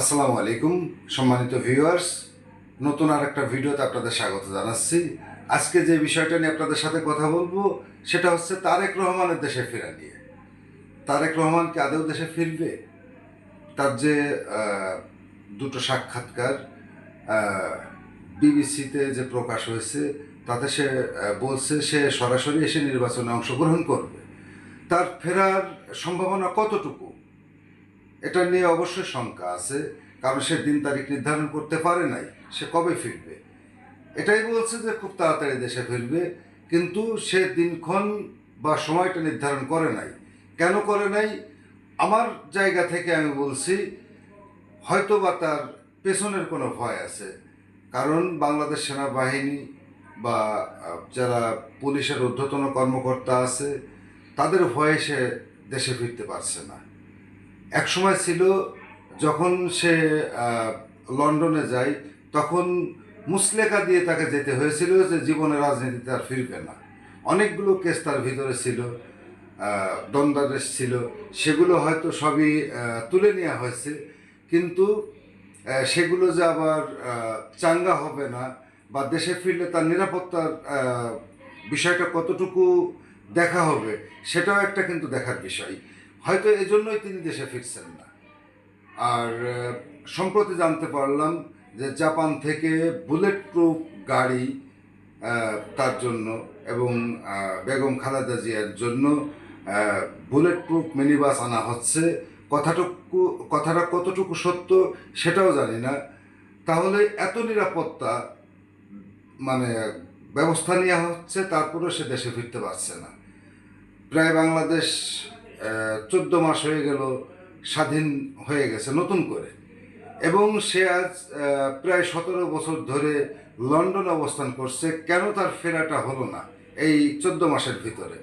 আসসালামু আলাইকুম, সম্মানিত ভিউয়ার্স। নতুন আর একটা ভিডিওতে আপনাদের স্বাগত জানাচ্ছি। আজকে যে বিষয়টা নিয়ে আপনাদের সাথে কথা বলব, সেটা হচ্ছে তারেক রহমানের দেশে ফেরা নিয়ে। তারেক রহমান কি আদৌ দেশে ফিরবে? তার যে দুটো সাক্ষাৎকার বিবিসিতে যে প্রকাশ হয়েছে, তাতে সে বলছে সে সরাসরি এসে নির্বাচনে অংশগ্রহণ করবে। তার ফেরার সম্ভাবনা কতটুকু? এটা নিয়ে অবশ্যই শঙ্কা আছে, কারণ সে দিন তারিখ নির্ধারণ করতে পারে নাই, সে কবে ফিরবে? এটাই বলছে যে খুব তাড়াতাড়ি দেশে ফিরবে, কিন্তু সে দিনক্ষণ বা সময়টা নির্ধারণ করে নাই। কেন করে নাই? আমার জায়গা থেকে আমি বলছি হয়তো বা তার পেছনের কোনো ভয় আছে, কারণ বাংলাদেশ সেনাবাহিনী বা যারা পুলিশের ঊর্ধ্বতন কর্মকর্তা আছে, তাদের ভয়ে সে দেশে ফিরতে পারছে না। এক সময় ছিল যখন সে লন্ডনে যায়, তখন মুসলেখা দিয়ে তাকে যেতে হয়েছিল যে জীবনে রাজনীতিতে আর ফিরবে না। অনেকগুলো কেস তার ভিতরে ছিল দ্বন্দ্বাদেশ ছিল, সেগুলো হয়তো সবই তুলে নেওয়া হয়েছে। কিন্তু সেগুলো যে আবার চাঙ্গা হবে না বা দেশে ফিরলে তার নিরাপত্তার বিষয়টা কতটুকু দেখা হবে, সেটাও একটা কিন্তু দেখার বিষয়। হয়তো এজন্যই তিনি দেশে ফিরছেন না। আর সম্প্রতি জানতে পারলাম যে জাপান থেকে বুলেট প্রুফ গাড়ি তার জন্য এবং বেগম খালেদা জিয়ার জন্য বুলেট প্রুফ মিনিবাস আনা হচ্ছে। কথাটুকু, কথাটা কতটুকু সত্য সেটাও জানি না। তাহলে এত নিরাপত্তা মানে ব্যবস্থা নেওয়া হচ্ছে, তারপরেও সে দেশে ফিরতে পারছে না। প্রায় বাংলাদেশ চোদ্দ মাস হয়ে গেল, স্বাধীন হয়ে গেছে, নতুন করে। এবং সে আজ প্রায় সতেরো বছর ধরে লন্ডন অবস্থান করছে, কেন তার ফেরাটা হলো না এই চোদ্দ মাসের ভিতরে?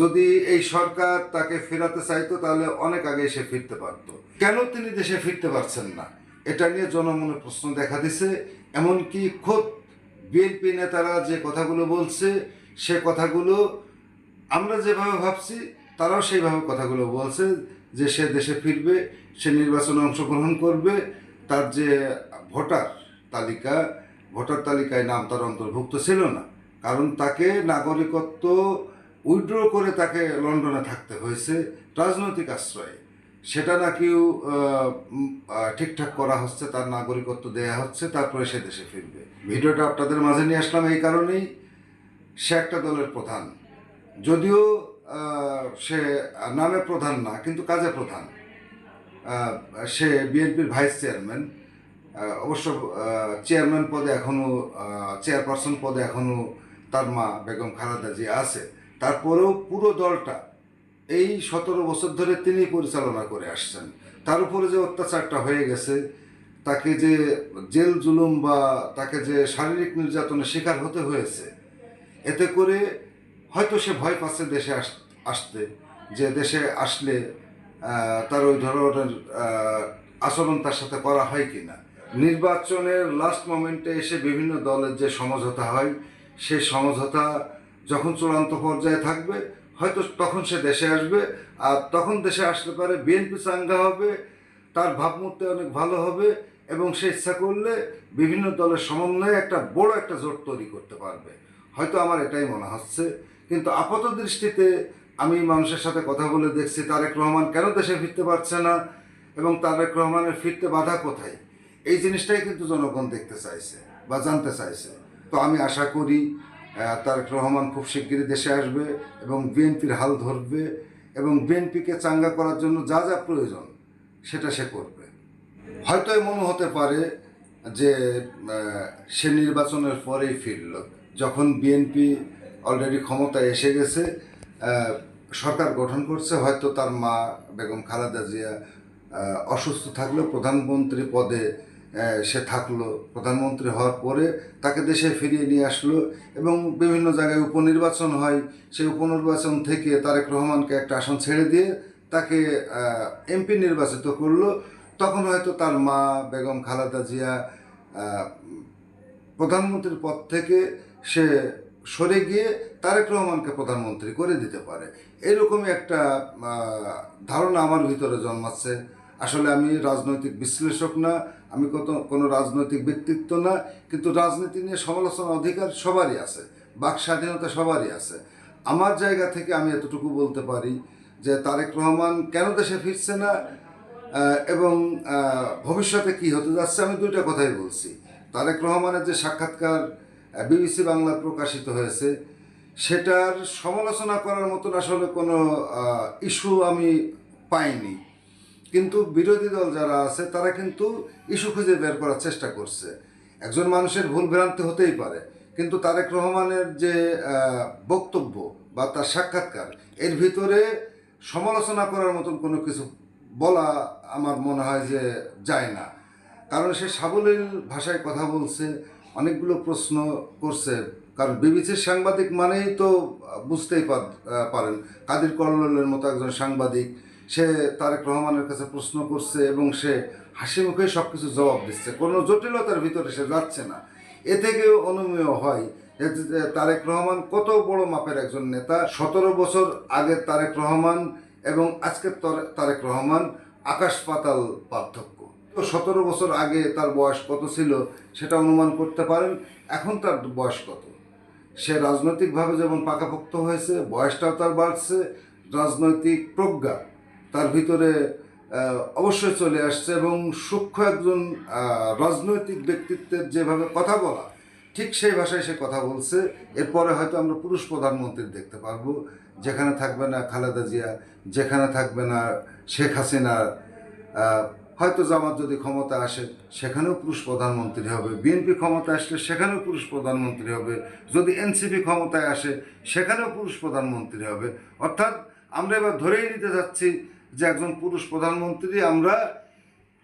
যদি এই সরকার তাকে ফেরাতে চাইতো, তাহলে অনেক আগে সে ফিরতে পারতো। কেন তিনি দেশে ফিরতে পারছেন না? এটা নিয়ে জনমনে প্রশ্ন দেখা দিছে, এমনকি খোদ বিএনপি নেতারা যে কথাগুলো বলছে, সে কথাগুলো আমরা যেভাবে ভাবছি তারাও সেইভাবে কথাগুলো বলছে যে সে দেশে ফিরবে সে নির্বাচনে অংশগ্রহণ করবে তার যে ভোটার তালিকা ভোটার তালিকায় নাম তার অন্তর্ভুক্ত ছিল না। কারণ তাকে নাগরিকত্ব উইড্র করে তাকে লন্ডনে থাকতে হয়েছে রাজনৈতিক আশ্রয়ে। সেটা নাকি আহ, উম, আহ, ঠিকঠাক করা হচ্ছে তার নাগরিকত্ব দেয়া হচ্ছে তারপরে সে দেশে ফিরবে। ভিডিওটা আপনাদের মাঝে নিয়ে আসলাম এই কারণেই। সে একটা দলের প্রধান। যদিও সে নামে প্রধান না, কিন্তু কাজে প্রধান। সে বিএনপির ভাইস চেয়ারম্যান। অবশ্য চেয়ারম্যান পদে এখনও চেয়ারপারসন পদে এখনও তার মা বেগম খালেদা জি আছে। তারপরেও পুরো দলটা এই সতেরো বছর ধরে তিনি পরিচালনা করে আসছেন। তার উপরে যে অত্যাচারটা হয়ে গেছে, তাকে যে জেল জুলুম বা তাকে যে শারীরিক নির্যাতনের শিকার হতে হয়েছে, এতে করে হয়তো সে ভয় পাচ্ছে দেশে আস- আসতে, যে দেশে আসলে তার ওই ধরনের আচরণ তার সাথে করা হয় কি না নির্বাচনের লাস্ট মোমেন্টে এসে বিভিন্ন দলের যে সমঝোতা হয়, সেই সমঝোতা যখন চূড়ান্ত পর্যায়ে থাকবে, হয়তো তখন সে দেশে আসবে, আর তখন দেশে আসতে পারে বিএনপি চাঙ্গা হবে, তার ভাবমূর্তি অনেক ভালো হবে, এবং সে ইচ্ছা করলে বিভিন্ন দলের সমন্বয়ে একটা বড় একটা জোট তৈরি করতে পারবে। হয়তো আমার এটাই মনে হচ্ছে। কিন্তু আপাত দৃষ্টিতে আমি মানুষের সাথে কথা বলে দেখছি, তারেক রহমান কেন দেশে ফিরতে পারছে না এবং তারেক রহমানের ফিরতে বাধা কোথায়? এই জিনিসটাই কিন্তু জনগণ দেখতে চাইছে বা জানতে চাইছে। তো আমি আশা করি তারেক রহমান খুব শিগগিরই দেশে আসবে এবং বিএনপির হাল ধরবে এবং বিএনপিকে চাঙ্গা করার জন্য যা যা প্রয়োজন সেটা সে করবে। হয়তো এমন হতে পারে যে সে নির্বাচনের পরেই ফিরল, যখন বিএনপি অলরেডি ক্ষমতায় এসে গেছে সরকার গঠন করছে, হয়তো তার মা বেগম খালেদা জিয়া অসুস্থ থাকলেও প্রধানমন্ত্রী পদে সে থাকল, প্রধানমন্ত্রী হওয়ার পরে তাকে দেশে ফিরিয়ে নিয়ে আসলো এবং বিভিন্ন জায়গায় উপনির্বাচন হয়। সেই উপনির্বাচন থেকে তারেক রহমানকে একটা আসন ছেড়ে দিয়ে তাকে এমপি নির্বাচিত করল। তখন হয়তো তার মা বেগম খালেদা জিয়া প্রধানমন্ত্রীর পদ থেকে সে সরে গিয়ে তারেক রহমানকে প্রধানমন্ত্রী করে দিতে পারে। এরকমই একটা ধারণা আমার ভিতরে জন্মাচ্ছে। আসলে আমি রাজনৈতিক বিশ্লেষক না, আমি কত, কোনো রাজনৈতিক ব্যক্তিত্ব না, কিন্তু রাজনীতি নিয়ে সমালোচনা অধিকার সবারই আছে, বাক স্বাধীনতা সবারই আছে। আমার জায়গা থেকে আমি এতটুকু বলতে পারি যে তারেক রহমান কেন দেশে ফিরছে না এবং ভবিষ্যতে কি হতে যাচ্ছে, আমি দুইটা কথাই বলছি। তারেক রহমানের যে সাক্ষাৎকার বিবিসি বাংলা প্রকাশিত হয়েছে। সেটার সমালোচনা করার মতন আসলে কোনো ইস্যু আমি পাইনি। কিন্তু বিরোধী দল যারা আছে, তারা কিন্তু ইস্যু খুঁজে বের করার চেষ্টা করছে। একজন মানুষের ভুল ভ্রান্তি হতেই পারে। কিন্তু তারেক রহমানের যে বক্তব্য বা তার সাক্ষাৎকার, এর ভিতরে সমালোচনা করার মতন কোনো কিছু বলা আমার মনে হয় যে যায় না। কারণ সে সাবলীল ভাষায় কথা বলছে অনেকগুলো প্রশ্ন করছে। কারণ বিবিসির সাংবাদিক মানেই তো বুঝতেই পার- পারেন। কাদির কল্লোলের মতো একজন সাংবাদিক, সে তারেক রহমানের কাছে প্রশ্ন করছে এবং সে হাসি মুখে সব কিছু জবাব দিচ্ছে। কোনো জটিলতার ভিতরে সে যাচ্ছে না। এ থেকেও অনুমেয় হয় তারেক রহমান কত বড় মাপের একজন নেতা। সতেরো বছর আগের তারেক রহমান এবং আজকের তারেক রহমান আকাশ পাতাল পার্থক্য। সতেরো বছর আগে তার বয়স কত ছিল সেটা অনুমান করতে পারেন, এখন তার বয়স কত? সে রাজনৈতিকভাবে যেমন পাকাপোক্ত হয়েছে, বয়সটাও তার বাড়ছে, রাজনৈতিক প্রজ্ঞা তার ভিতরে অবশ্যই চলে আসছে এবং সূক্ষ্ম একজন রাজনৈতিক ব্যক্তিত্বের যেভাবে কথা বলা, ঠিক সেই ভাষায় সে কথা বলছে। এরপরে হয়তো আমরা পুরুষ প্রধানমন্ত্রী দেখতে পারব, যেখানে থাকবে না খালেদা জিয়া, যেখানে থাকবে না শেখ হাসিনার হয়তো জামাত যদি ক্ষমতা আসে, সেখানেও পুরুষ প্রধানমন্ত্রী হবে। বিএনপি ক্ষমতা আসলে সেখানেও পুরুষ প্রধানমন্ত্রী হবে। যদি এনসিপি ক্ষমতায় আসে, সেখানেও পুরুষ প্রধানমন্ত্রী হবে। অর্থাৎ আমরা এবার ধরেই নিতে যাচ্ছি যে একজন পুরুষ প্রধানমন্ত্রী আমরা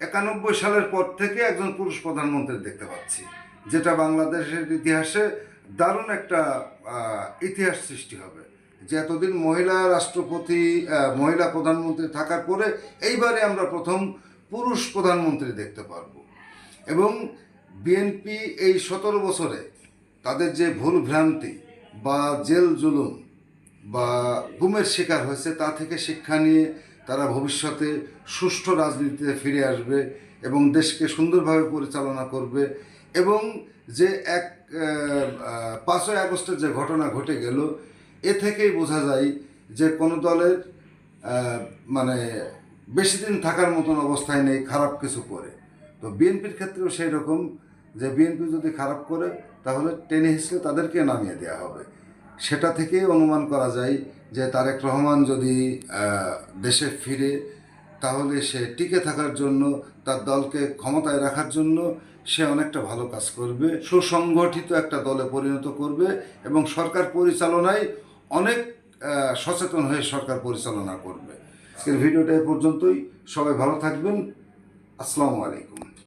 একানব্বই সালের পর থেকে একজন পুরুষ প্রধানমন্ত্রী দেখতে পাচ্ছি। যেটা বাংলাদেশের ইতিহাসে দারুণ একটা ইতিহাস সৃষ্টি হবে। যে এতদিন মহিলা রাষ্ট্রপতি মহিলা প্রধানমন্ত্রী থাকার পরে এইবারে আমরা প্রথম পুরুষ প্রধানমন্ত্রী দেখতে পারব। এবং বিএনপি এই সতেরো বছরে তাদের যে ভুল ভ্রান্তি বা জেল জুলুম বা গুমের শিকার হয়েছে, তা থেকে শিক্ষা নিয়ে তারা ভবিষ্যতে সুষ্ঠু রাজনীতিতে ফিরে আসবে এবং দেশকে সুন্দরভাবে পরিচালনা করবে এবং যে এক পাঁচই আগস্টের যে ঘটনা ঘটে গেল, এ থেকেই বোঝা যায় যে কোনো দলের মানে বেশি দিন থাকার মতন অবস্থায় নেই, খারাপ কিছু করে। তো বিএনপির ক্ষেত্রেও সেই রকম যে বিএনপি যদি খারাপ করে, তাহলে টেনে হিসলে তাদেরকে নামিয়ে দেওয়া হবে। সেটা থেকেই অনুমান করা যায় যে তারেক রহমান যদি দেশে ফিরে, তাহলে সে টিকে থাকার জন্য, তার দলকে ক্ষমতায় রাখার জন্য সে অনেকটা ভালো কাজ করবে, সুসংগঠিত একটা দলে পরিণত করবে এবং সরকার পরিচালনায় অনেক সচেতন হয়ে সরকার পরিচালনা করবে। আজকের ভিডিওটা এ পর্যন্তই। সবাই ভালো থাকবেন। আসসালামু আলাইকুম।